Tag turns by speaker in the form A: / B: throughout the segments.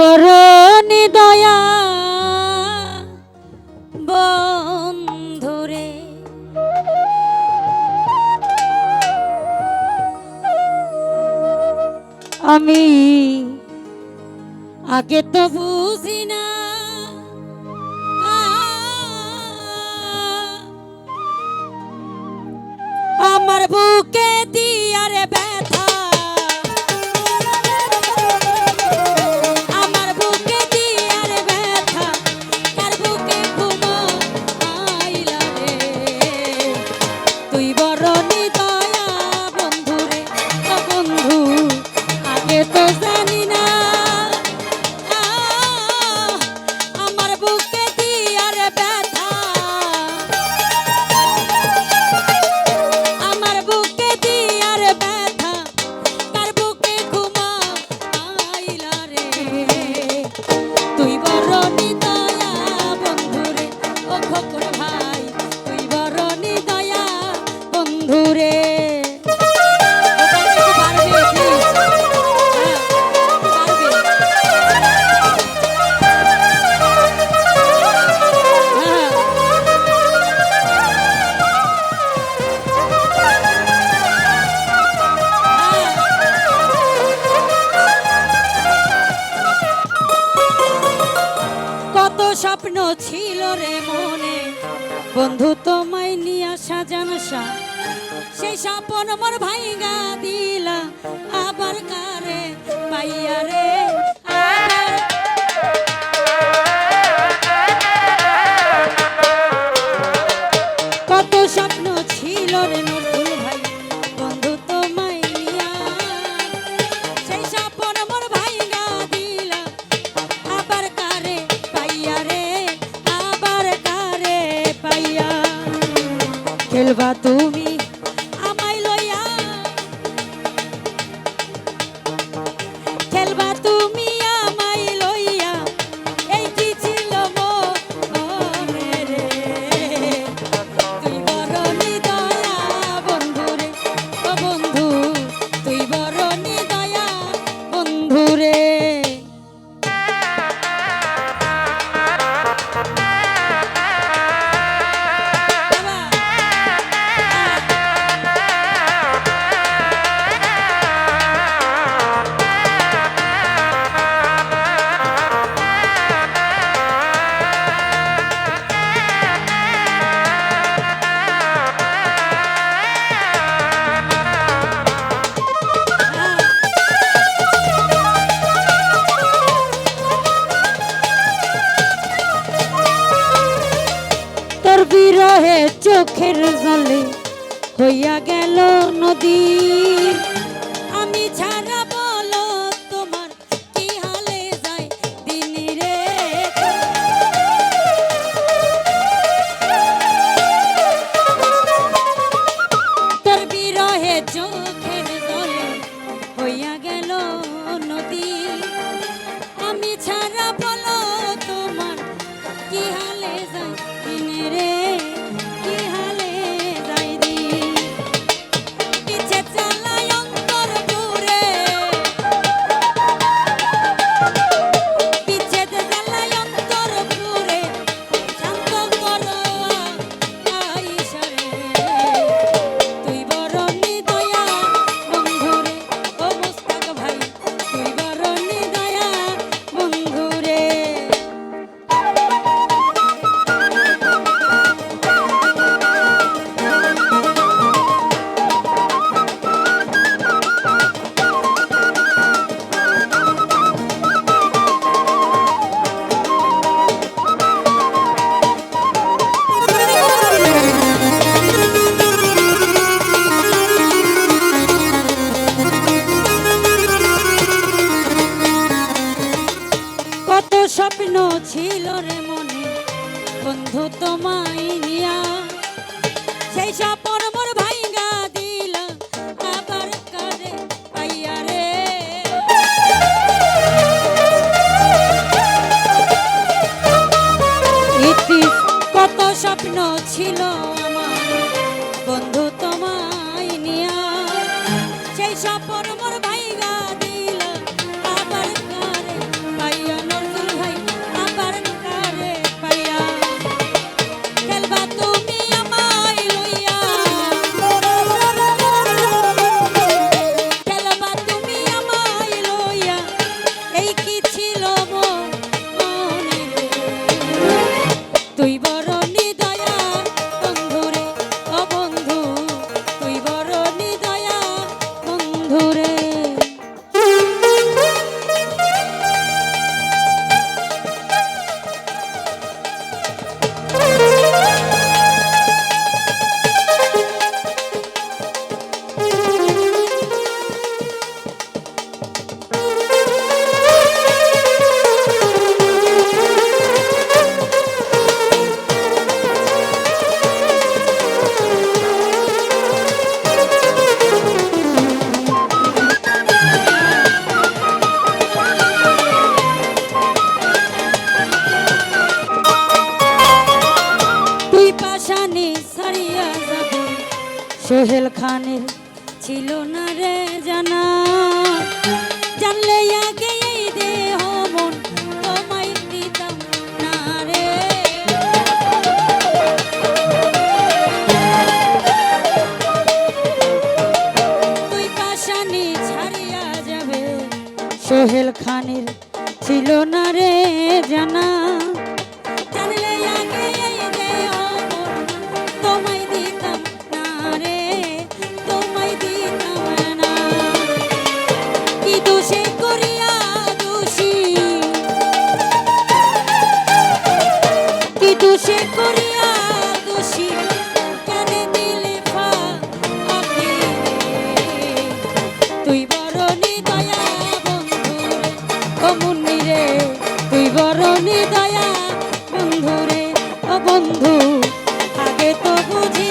A: করণি দয়া বন্ধুরে। আমি আগে তো বুঝি না। আমার বুকে দিয়ারে বন্ধুরে স্বপ্ন ছিল রে মনে। বন্ধু তোমায় নিয়ে আসা জানসা সেই স্বপন মোর ভাইগা দিলা, আবার কারে পাইয়া রে? কত স্বপ্ন ছিল রে নতুন ভাই, বন্ধু তোমায় নিয়া। সেই খেলবা তুমি চোখের জলে হইয়া গেল নদী। আমি ছাড়া বলো তোমার কি হালে যায় দিন রে? তোর বিরহে চোখের জলে হইয়া গেল নদী। আমি ছাড়া কি ছিল সোহেল খানের ছিল না রে জানা। জানলে আগে এই দেহ মন তোমায় দিতাম না রে। তুই পাশানি ছাড়িয়া যাবে, সোহেল খানের ছিল না রে জানা। তুই বড় দয়া বন্ধু ও বন্ধু। আগে তো বুঝি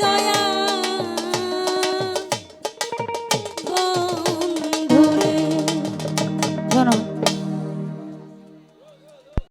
A: দয়া